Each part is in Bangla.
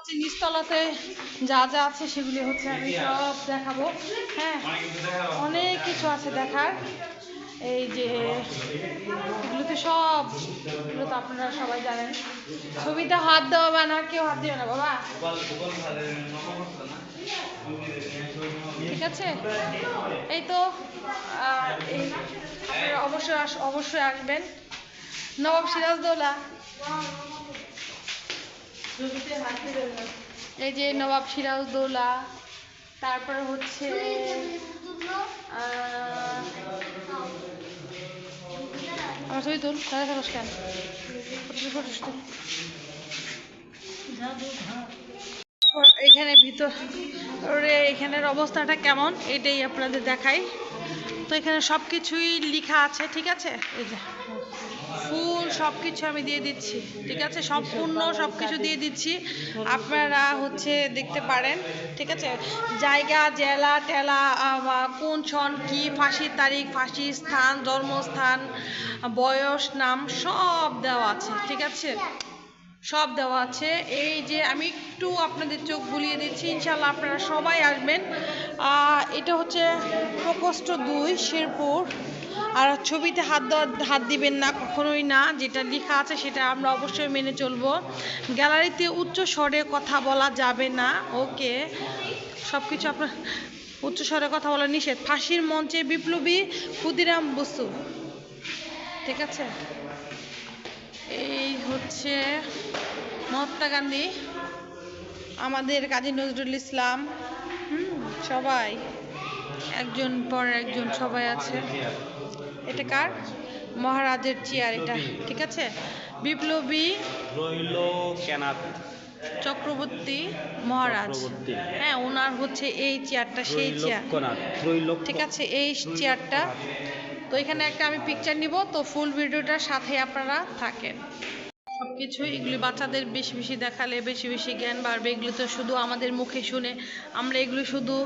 হচ্ছে নিচতলাতে যা যা আছে সেগুলি হচ্ছে আমি সব দেখাবো। হ্যাঁ অনেক কিছু আছে দেখার। এই যে এগুলো তো সব এগুলো তো আপনারা সবাই জানেন। ছবিতে হাত দেওয়া বা না কেউ হাত দিও না বাবা। ঠিক আছে? এই তো আপনারা অবশ্যই অবশ্যই আসবেন। নবাব সিরাজদৌলা। এই যে নবাব সিরাজদৌলা তারপরে হচ্ছে আমার ছবি তুল সাড়ে থাকস কেন ফটো ফটো তুল। এখানে ভিতরে, এখানের অবস্থাটা কেমন? এটাই আপনাদের দেখাই। তো এখানে সব কিছুই লেখা আছে, ঠিক আছে? এই যে ফুল সব কিছু আমি দিয়ে দিচ্ছি, ঠিক আছে? সম্পূর্ণ সব কিছু দিয়ে দিচ্ছি। আপনারা হচ্ছে দেখতে পারেন, ঠিক আছে? জায়গা, জেলা, টেলা কোন সন কি, ফাঁসির তারিখ ফাঁসির স্থান, জন্মস্থান, বয়স, নাম সব দেওয়া আছে, ঠিক আছে? সব দেওয়া আছে। এই যে আমি একটু আপনাদের চোখ বুলিয়ে দিচ্ছি ইনশাল্লাহ আপনারা সবাই আসবেন। এটা হচ্ছে প্রকোষ্ঠ দুই, শেরপুর। আর ছবিতে হাত দেওয়া, হাত দিবেন না, কখনোই না। যেটা লেখা আছে সেটা আমরা অবশ্যই মেনে চলব। গ্যালারিতে উচ্চ স্বরে কথা বলা যাবে না। ওকে। সব কিছু আপনার উচ্চ স্বরে কথা বলা নিষেধ। ফাঁসির মঞ্চে বিপ্লবী ক্ষুদিরাম বসু। ঠিক আছে? এই হচ্ছে মহাত্মা গান্ধী আমাদের কাজী নজরুল ইসলাম হুম সবাই একজন পর একজন সবাই আছে। এটা কার? মহারাজের চেয়ার এটা ঠিক আছে? বিপ্লবী রইল কেনাত। চক্রবর্তী মহারাজ। হ্যাঁ ওনার হচ্ছে এই চেয়ারটা সেই চেয়ার। ঠিক আছে এই চেয়ারটা তো এখানে একটা আমি পিকচার নিব। তো ফুল ভিডিওটার সাথে আপনারা থাকেন। সব কিছু এগুলি বাচ্চাদের বেশি বেশি দেখালে, বেশি বেশি জ্ঞান বাড়বে। এগুলো তো শুধু আমাদের মুখে শুনে আমরা এগুলো শুধু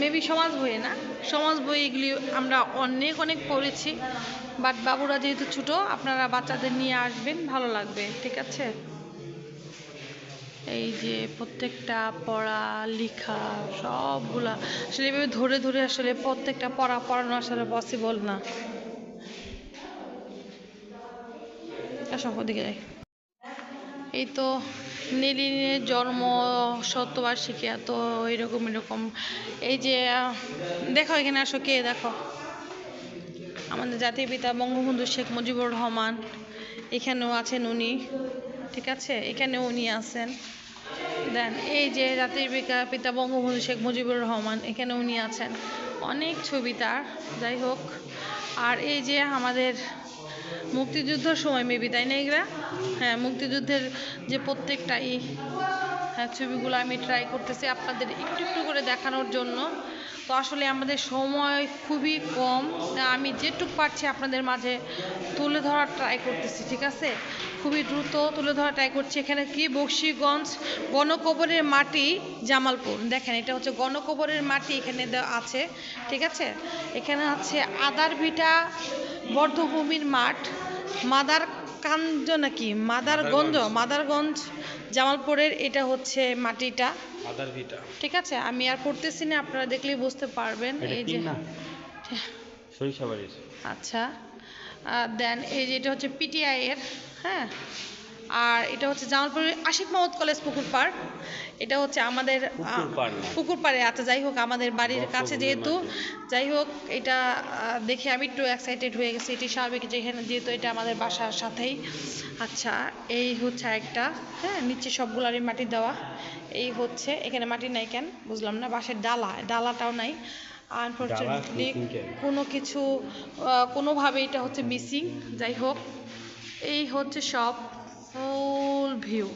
মেবি সমাজ বইয়ে না, সমাজ বই এগুলি আমরা অনেক অনেক পড়েছি। বাট বাবুরা যেহেতু ছোটো, আপনারা বাচ্চাদের নিয়ে আসবেন, ভালো লাগবে, ঠিক আছে? এই যে প্রত্যেকটা পড়া, লেখা, সবগুলা। আসলে এভাবে ধরে ধরে আসলে প্রত্যেকটা পড়া, পড়ানো আসলে পসিবল না। ওদিকে যাই। এই তো নীলিনের জন্ম শতবার্ষিকী এত এরকম এরকম। এই যে, দেখো এখানে আসো কে, দেখো। আমাদের জাতির পিতা বঙ্গবন্ধু শেখ মুজিবুর রহমান, এখানেও আছেন উনি। ঠিক আছে? এখানে উনি আছেন। দেন এই যে জাতির পিতা পিতা বঙ্গবন্ধু শেখ মুজিবুর রহমান, এখানে উনি আছেন। অনেক ছবি তার, যাই হোক। আর এই যে আমাদের মুক্তিযুদ্ধের সময় মেবি, তাই না এগুলা? হ্যাঁ মুক্তিযুদ্ধের যে প্রত্যেকটা ই ছবিগুলো আমি ট্রাই করতেছি আপনাদের একটু একটু করে দেখানোর জন্য। তো আসলে আমাদের সময় খুবই কম। আমি যেটুক পারছি আপনাদের মাঝে তুলে ধরার ট্রাই করতেছি, ঠিক আছে? খুবই দ্রুত তুলে ধরার ট্রাই করছি। এখানে কি? বক্সিগঞ্জ গণকবরের মাটি, জামালপুর। দেখেন, এটা হচ্ছে গণকবরের মাটি এখানে আছে, ঠিক আছে? এখানে আছে আদার ভিটা বর্ধভূমির মাঠ, মাদার কাঞ্জ নাকি? মাদারগঞ্জ। মাদারগঞ্জ জামালপুরের এটা হচ্ছে মাটিটা। ঠিক আছে? আমি আর পড়তেছি না আপনারা দেখলেই বুঝতে পারবেন। এই যে আচ্ছা। দেন এই যে এটা হচ্ছে পিটিআই এর হ্যাঁ? আর এটা হচ্ছে জামালপুরের আশিক মোহাম্মদ কলেজ পুকুর পাড়। এটা হচ্ছে আমাদের পুকুর পাড় না। পুকুর পাড়ে আচ্ছা যাই হোক আমাদের বাড়ির কাছে যেহেতু যাই হোক এটা দেখে আমি একটু এক্সাইটেড হয়ে গেছি। এটি স্বাভাবিক যেখানে যেহেতু এটা আমাদের বাসার সাথেই। আচ্ছা এই হচ্ছে একটা হ্যাঁ নিচে সবগুলারই মাটি দেওয়া। এই হচ্ছে এখানে মাটি নাই কেন? বুঝলাম না বাঁশের ডালা ডালাটাও নাই। আনফর্চুনেটলি কোনো কিছু কোনোভাবে এটা হচ্ছে মিসিং যাই হোক এই হচ্ছে সব। ফুল ভিউ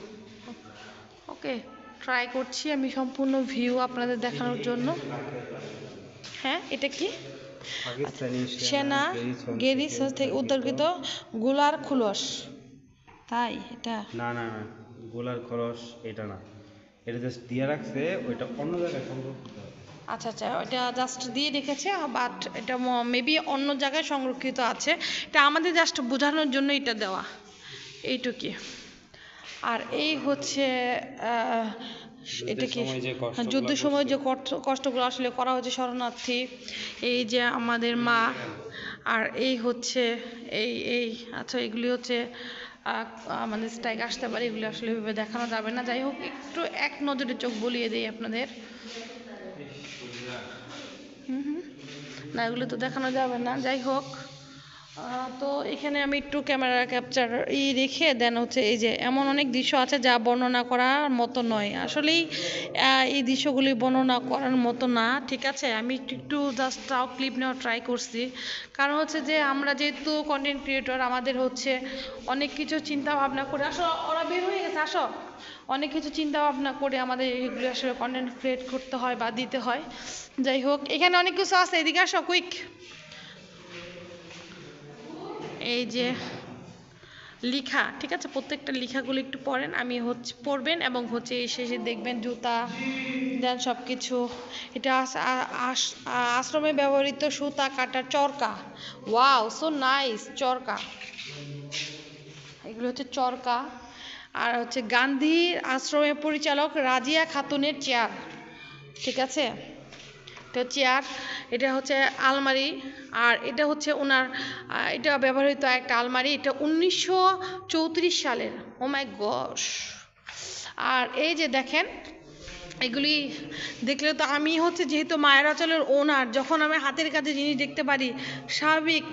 ওকে ট্রাই করছি আমি সম্পূর্ণ ভিউ আপনাদের দেখানোর জন্য। হ্যাঁ এটা কি? সেনা গেরি থেকে উদ্ধারকৃত গোলার খুলস। তাই এটা? না না না গোলার খরচ এটা না। এটা জাস্ট দিয়ে রাখছে ওইটা অন্য জায়গায় সংরক্ষিত। হবে। আচ্ছা আচ্ছা এটা জাস্ট দিয়ে রেখেছে বাট এটা মেবি অন্য জায়গায় সংরক্ষিত আছে। এটা আমাদের জাস্ট বোঝানোর জন্য এটা দেওয়া। এইটুকি। আর এই হচ্ছে এটা কি? হ্যাঁ, যুদ্ধের সময় যে কষ্ট- কষ্টগুলো আসলে করা হয়েছে শরণার্থী এই যে আমাদের মা আর এই হচ্ছে এই এই আচ্ছা এগুলি হচ্ছে আমাদের স্ট্রাইক আসতে পারে এগুলি আসলে এভাবে দেখানো যাবে না। যাই হোক একটু এক নজরে চোখ বলিয়ে দিই আপনাদের। হুম হুম। না এগুলো তো দেখানো যাবে না। যাই হোক তো এখানে আমি একটু ক্যামেরা ক্যাপচার ই রেখে দেন হচ্ছে এই যে এমন অনেক দৃশ্য আছে যা বর্ণনা করার মতো নয়। আসলেই এই দৃশ্যগুলি বর্ণনা করার মতো না, ঠিক আছে? আমি একটু একটু জাস্ট তাও ক্লিপ নেওয়ার ট্রাই করছি। কারণ হচ্ছে যে আমরা যেহেতু কন্টেন্ট ক্রিয়েটর আমাদের হচ্ছে অনেক কিছু চিন্তা ভাবনা করে, আসো, ওরা বের হয়ে গেছে, আসো। অনেক কিছু চিন্তা ভাবনা করে আমাদের এগুলো আসলে কন্টেন্ট ক্রিয়েট করতে হয় বা দিতে হয়। যাই হোক, এখানে অনেক কিছু আছে, এদিকে আসো কুইক এই যে লিখা, ঠিক আছে? প্রত্যেকটা লিখাগুলো একটু পড়েন। আমি হচ্ছে, পড়বেন এবং হচ্ছে এই শেষে দেখবেন জুতা, দেন সব কিছু এটা আশ্রমে ব্যবহৃত সুতা কাটা চরকা। ওয়াও, সো নাইস, চরকা। এগুলো হচ্ছে চরকা। আর হচ্ছে গান্ধী আশ্রমের পরিচালক রাজিয়া খাতুনের চেয়ার, ঠিক আছে? এটা চেয়ার, এটা হচ্ছে আলমারি, আর এটা হচ্ছে ওনার এটা ব্যবহৃত একটা আলমারি, এটা উনিশশো চৌত্রিশ সালের। ও মাই গস আর এই যে দেখেন এগুলি দেখলে তো আমি হচ্ছে যেহেতু মায়ের আচলের ওনার যখন আমি হাতের কাছে জিনিস দেখতে পারি, স্বাভাবিক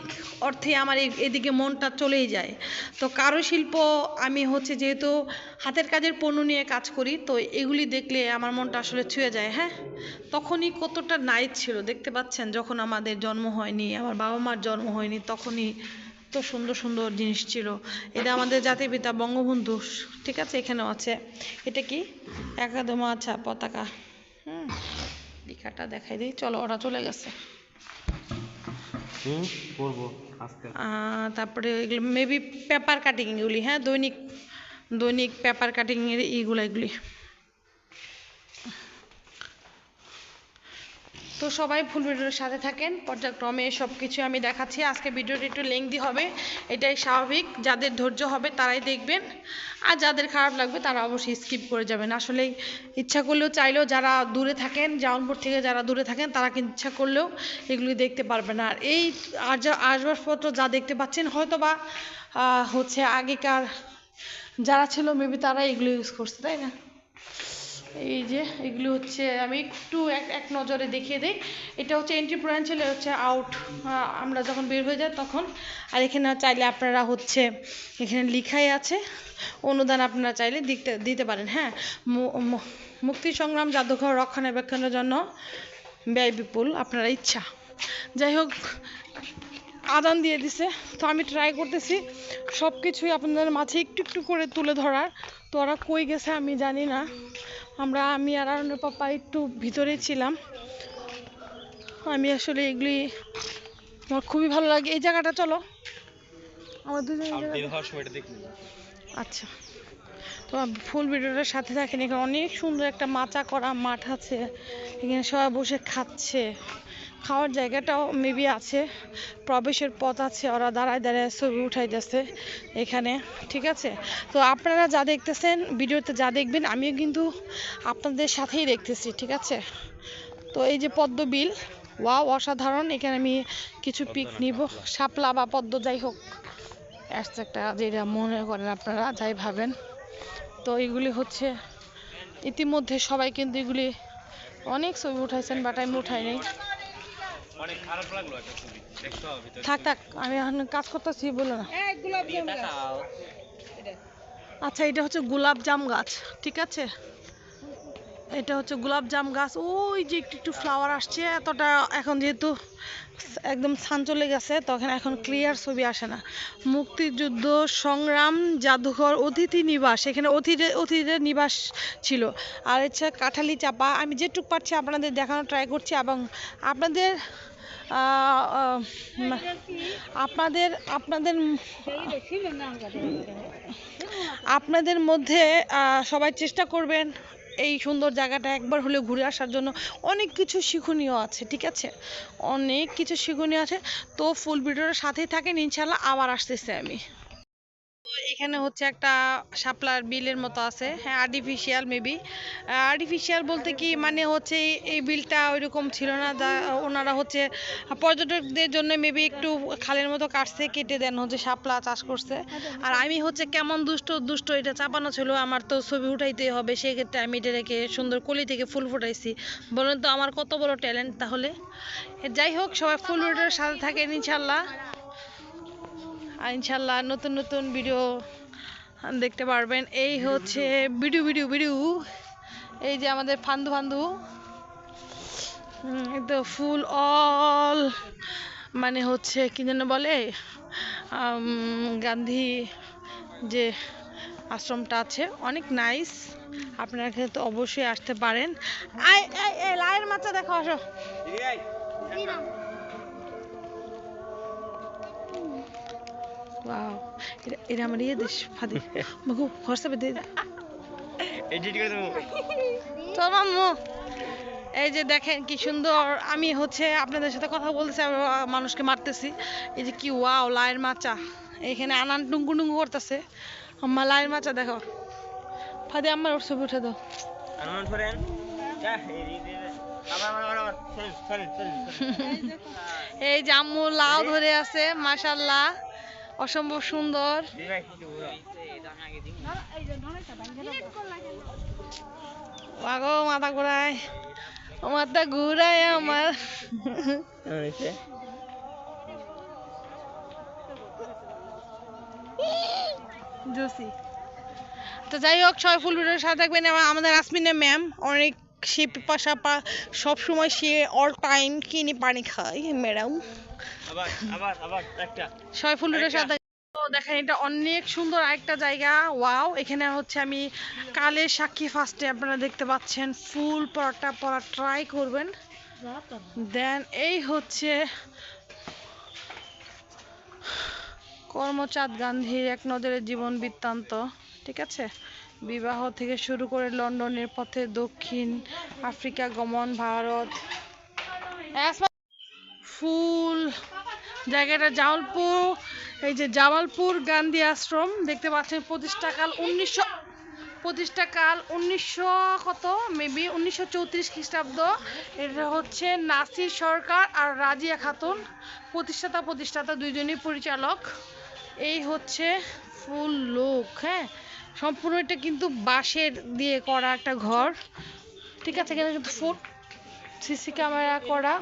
অর্থে আমার এদিকে মনটা চলেই যায়। তো কারুশিল্প আমি হচ্ছে যেহেতু হাতের কাজের পণ্য নিয়ে কাজ করি, তো এগুলি দেখলে আমার মনটা আসলে ছুঁয়ে যায় হ্যাঁ? তখনই কতটা নাইট ছিল, দেখতে পাচ্ছেন, যখন আমাদের জন্ম হয়নি, আমার বাবা মার জন্ম হয়নি, তখনই তো সুন্দর সুন্দর জিনিস ছিল। এটা আমাদের জাতির পিতা বঙ্গবন্ধু ঠিক আছে এখানেও আছে। এটা কি? একাদমা আচ্ছা পতাকা। হুম লেখাটা দেখাই দিই। চলো ওরা চলে গেছে। তারপরে এগুলো মেবি পেপার কাটিং এগুলি হ্যাঁ দৈনিক দৈনিক পেপার কাটিং এর এইগুলো এগুলি। তো সবাই ফুল ভিডিওর সাথে থাকেন, পর্যায়ক্রমে সব কিছু আমি দেখাচ্ছি। আজকে ভিডিওটা একটু লেংদি হবে, এটাই স্বাভাবিক। যাদের ধৈর্য হবে তারাই দেখবেন, আর যাদের খারাপ লাগবে তারা অবশ্যই স্কিপ করে যাবেন। আসলে ইচ্ছা করলেও চাইলেও যারা দূরে থাকেন জাউনপুর থেকে যারা দূরে থাকেন, তারা কিন্তু ইচ্ছা করলেও এগুলি দেখতে পারবে না আর এই আসবাবপত্র যা দেখতে পাচ্ছেন হয়তো বা হচ্ছে আগেকার যারা ছিল মেবি তারা এগুলো ইউজ করছে, তাই না? এই যে, এগুলো হচ্ছে, আমি একটু এক এক নজরে দেখিয়ে দিই। এটা হচ্ছে এন্ট্রি ছিল হচ্ছে আউট আমরা যখন বের হয়ে যাই তখন। আর এখানে চাইলে আপনারা হচ্ছে, এখানে লিখাই আছে। অনুদান আপনারা চাইলে দিতে দিতে পারেন হ্যাঁ। মুক্তি সংগ্রাম, জাদুঘর রক্ষণাবেক্ষণের জন্য ব্যয় বিপুল, আপনারা ইচ্ছা। যাই হোক, আদান দিয়ে দিছে। তো আমি ট্রাই করতেছি সব কিছুই আপনাদের মাঝে একটু একটু করে তুলে ধরার। তো ওরা কই গেছে আমি জানি না। আমরা আমি আর আরণ্য পাপা একটু ভিতরে ছিলাম। আমি আসলে এগুলি আমার খুবই ভালো লাগে। এই জায়গাটা চলো। আমার দুজন আচ্ছা। তো ফুল ভিডিওটার সাথে থাকেন এখানে অনেক সুন্দর একটা মাচা করা মাঠ আছে। এখানে সবাই বসে খাচ্ছে। খাওয়ার জায়গাটাও মেবি আছে। প্রবেশের পথ আছে ওরা দাঁড়ায় দাঁড়ায় ছবি উঠাইতেছে এখানে ঠিক আছে? তো আপনারা যা দেখতেছেন ভিডিওতে যা দেখবেন আমিও কিন্তু আপনাদের সাথেই দেখতেছি ঠিক আছে? তো এই যে পদ্ম বিল ওয়াও অসাধারণ। এখানে আমি কিছু পিক নিব শাপলা বা পদ্ম যাই হোক। আসছে একটা যেটা মনে করেন আপনারা যাই ভাবেন। তো এগুলি হচ্ছে ইতিমধ্যে সবাই কিন্তু এগুলি অনেক ছবি উঠাইছেন বাট আমি উঠাই নাই। অনেক খারাপ লাগল একটা ছবি। দেখতে হবে তো থাক থাক আমি এখন কাজ করতেছি বলো না। আচ্ছা এটা হচ্ছে গোলাপ জাম গাছ ঠিক আছে? এটা হচ্ছে গোলাপ জাম গাছ। ওই যে একটু একটু ফ্লাওয়ার আসছে এতটা এখন যেহেতু একদম ছান চলে গেছে, তখন এখন ক্লিয়ার ছবি আসে না। মুক্তিযুদ্ধ সংগ্রাম জাদুঘর অতিথি নিবাস, এখানে অতিথি, অতিথিদের নিবাস ছিল। আর হচ্ছে কাঠালি চাপা, আমি যেটুক পারছি আপনাদের দেখানোর ট্রাই করছি এবং আপনাদের আপনাদের আপনাদের আপনাদের মধ্যে সবাই চেষ্টা করবেন এই সুন্দর জায়গাটা একবার হলেও ঘুরে আসার জন্য অনেক কিছু শিখনীয় আছে, ঠিক আছে? অনেক কিছু শিক্ষণীয় আছে। তো ফুল ভিডিওটা সাথেই থাকেন ইনশাল্লাহ আবার আসতেছি আমি। এখানে হচ্ছে একটা শাপলার বিলের মতো আছে হ্যাঁ আর্টিফিশিয়াল মেবি আর্টিফিশিয়াল বলতে কি মানে হচ্ছে এই- বিলটা ওইরকম ছিল না ওনারা হচ্ছে পর্যটকদের জন্য মেবি একটু খালের মতো কাটছে, কেটে দেন হচ্ছে শাপলা চাষ করছে। আর আমি হচ্ছে কেমন দুষ্ট দুষ্ট, এটা চাপানো ছিল, আমার তো ছবি উঠাইতে হবে, সেক্ষেত্রে আমি এটা রেখে সুন্দর কলি থেকে ফুল ফুটাইছি। বলেন তো আমার কত বড় ট্যালেন্ট তাহলে? যাই হোক, সবাই ফুল ফুটার সাথে থাকেন ইনশাল্লাহ ইনশাল্লাহ নতুন নতুন ভিডিও দেখতে পারবেন। এই হচ্ছে ভিডিও ভিডিও ভিডিও এই যে আমাদের ফান্দু ফান্দু। তো ফুল অল মানে হচ্ছে কি যেন বলে গান্ধী যে আশ্রমটা আছে অনেক নাইস আপনারা কিন্তু অবশ্যই আসতে পারেন। আয় আয় আয় লায়ের মাথা দেখো আসো। ওয়াও এটা এটা আমার ইয়ে দেশ ফাদি মগু হোয়াটসঅ্যাপে দিয়ে দে এডিট করে দেবো। চল মাম্মু এই যে দেখেন কি সুন্দর। আমি হচ্ছে আপনাদের সাথে কথা বলতেছি মানুষকে মারতেছি। এই যে কি ওয়াও লায়ের মাচা। এখানে আনান টুঙ্গু টুঙ্গু করতেছে। আম্মা লায়ের মাচা দেখো। ফাদি আমার ওর ছবি উঠে দাও। এই যে আম্মু লাউ ধরে আছে মাশাল্লাহ অসম্ভব সুন্দর। মাথা ঘুরায়। মাথা ঘুরায় আমার। তো যাই হোক, সবাই ফুল ভিডিওর সাথে থাকবেন। আমাদের আসমিনা ম্যাম, অনেক সে পিপাসা পা সব সময় সে অল টাইম কিনে পানি খায় ম্যাডাম সাথে তো দেখেন এটা অনেক সুন্দর আরেকটা জায়গা। ওয়াও এখানে হচ্ছে আমি কালের সাক্ষী ফার্স্টে আপনারা দেখতে পাচ্ছেন। ফুল পরাটা পরা ট্রাই করবেন। দেন এই হচ্ছে কর্মচাঁদ গান্ধীর এক নজরের জীবন বৃত্তান্ত ঠিক আছে? বিবাহ থেকে শুরু করে লন্ডনের পথে দক্ষিণ আফ্রিকা গমন ভারত। ফুল, জায়গাটা জামালপুর, এই যে জামালপুর গান্ধী আশ্রম, দেখতে পাচ্ছেন প্রতিষ্ঠাকাল উনিশশো প্রতিষ্ঠাকাল উনিশশো কত? মেবি উনিশশো চৌত্রিশ খ্রিস্টাব্দ। এটা হচ্ছে নাসির সরকার আর রাজিয়া খাতুন। প্রতিষ্ঠাতা প্রতিষ্ঠাতা দুইজনই পরিচালক। এই হচ্ছে ফুল লোক হ্যাঁ? সম্পূর্ণ এটা কিন্তু বাঁশের দিয়ে করা একটা ঘর। ঠিক আছে, এখানে কিন্তু ফুট সিসি ক্যামেরা করা।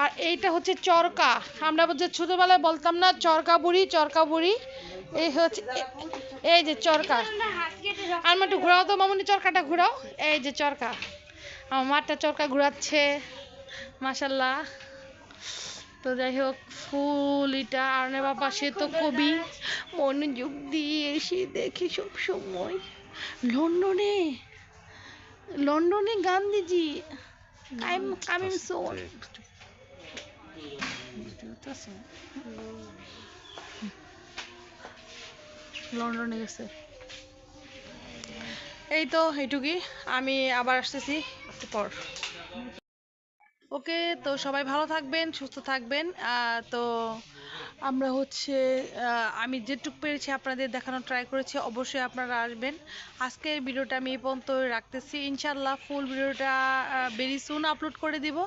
আর এইটা হচ্ছে চরকা। আমরা যে ছোটবেলায় বলতাম না, চরকা বুড়ি চরকা বুড়ি। এই হচ্ছে এই যে চরকা। আর একটু ঘোরাও তো মামুনি, চরকাটা ঘোরাও। এই যে চরকা। আমার মাটা চরকা ঘোরাচ্ছে। মাসাল্লাহ তো যাই হোক, ফুল এটা আর বাবা, সে তো কবি। মনোযোগ দিয়ে এসে দেখি সব সময়। লন্ডনে লন্ডনে গান্ধীজি। I'm coming soon. লন্ডনে গেছে। এই তো এইটুকুই। আমি আবার আসতেছি। একটু পর। ওকে তো সবাই ভালো থাকবেন সুস্থ থাকবেন। আহ, তো আমরা হচ্ছে আমি যেটুক পেরেছি আপনাদের দেখানো ট্রাই করেছি, অবশ্যই আপনারা আসবেন। আজকের ভিডিওটা আমি এই পর্যন্ত রাখতেছি। ইনশাল্লাহ ফুল ভিডিওটা ভেরি সুন আপলোড করে দিব।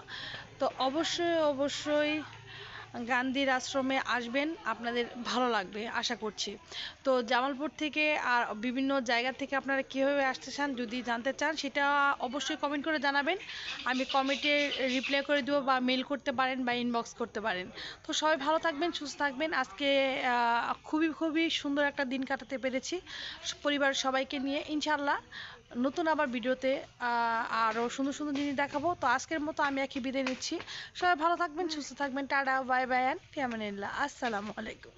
তো অবশ্যই অবশ্যই গান্ধীর আশ্রমে আসবেন, আপনাদের ভালো লাগবে, আশা করছি। তো জামালপুর থেকে আর বিভিন্ন জায়গা থেকে আপনারা কীভাবে আসতে চান, যদি জানতে চান, সেটা অবশ্যই কমেন্ট করে জানাবেন। আমি কমেন্টে রিপ্লাই করে দেবো বা মেল করতে পারেন বা ইনবক্স করতে পারেন। তো সবাই ভালো থাকবেন, সুস্থ থাকবেন। আজকে খুবই খুবই সুন্দর একটা দিন কাটাতে পেরেছি। পরিবারের সবাইকে নিয়ে ইনশাল্লাহ নতুন আবার ভিডিওতে আরও সুন্দর সুন্দর জিনিস দেখাবো। তো আজকের মতো আমি একই বিদায় নিচ্ছি। সবাই ভালো থাকবেন, সুস্থ থাকবেন। টাটা, বাই বাই অ্যান্ড ফিয়ামানিল্লাহ আসসালামু আলাইকুম।